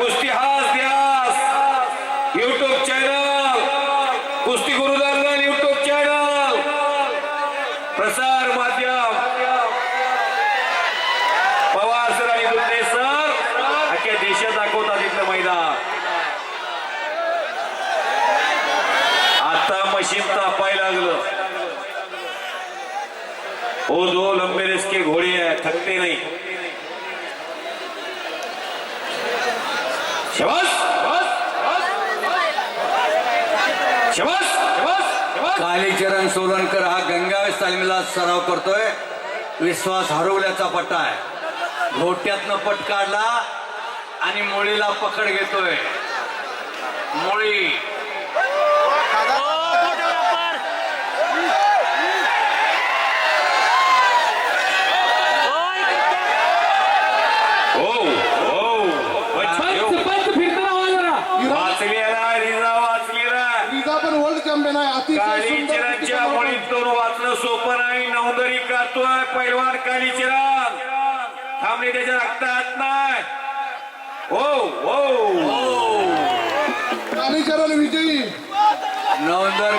कुस्ती हास द्यास YouTube channel कुस्ती गुरुदान युट्यूब चॅनल प्रसार माध्यम. पवार सर आणि दुसरे सर. अख्ख्या देशात दाखवतात तिथलं मैदान. आता मशीन तापाय लागलं. ओ दो लंबे रेस के घोड़े हैं थकते नहीं. कालीचरण सोलनकर हा गंगा तालमीला सराव करतोय. विश्वास हरवल्याचा पट्टा आहे. घोट्यातनं पट काढला आणि मुळीला पकड घेतोय. वाचलेला रिजा वाचलेला लिगा पण वर्ल्ड चॅम्पियन आहे अतिशय सुंदर कालीचरणच्या मुळीतून वाचणं सोपं नाही नवदरी करतोय पैलवान कालीचरण थांबले त्याच्या रक्तात नाही. ओ ओ कालीचरण विजयी. नवंदर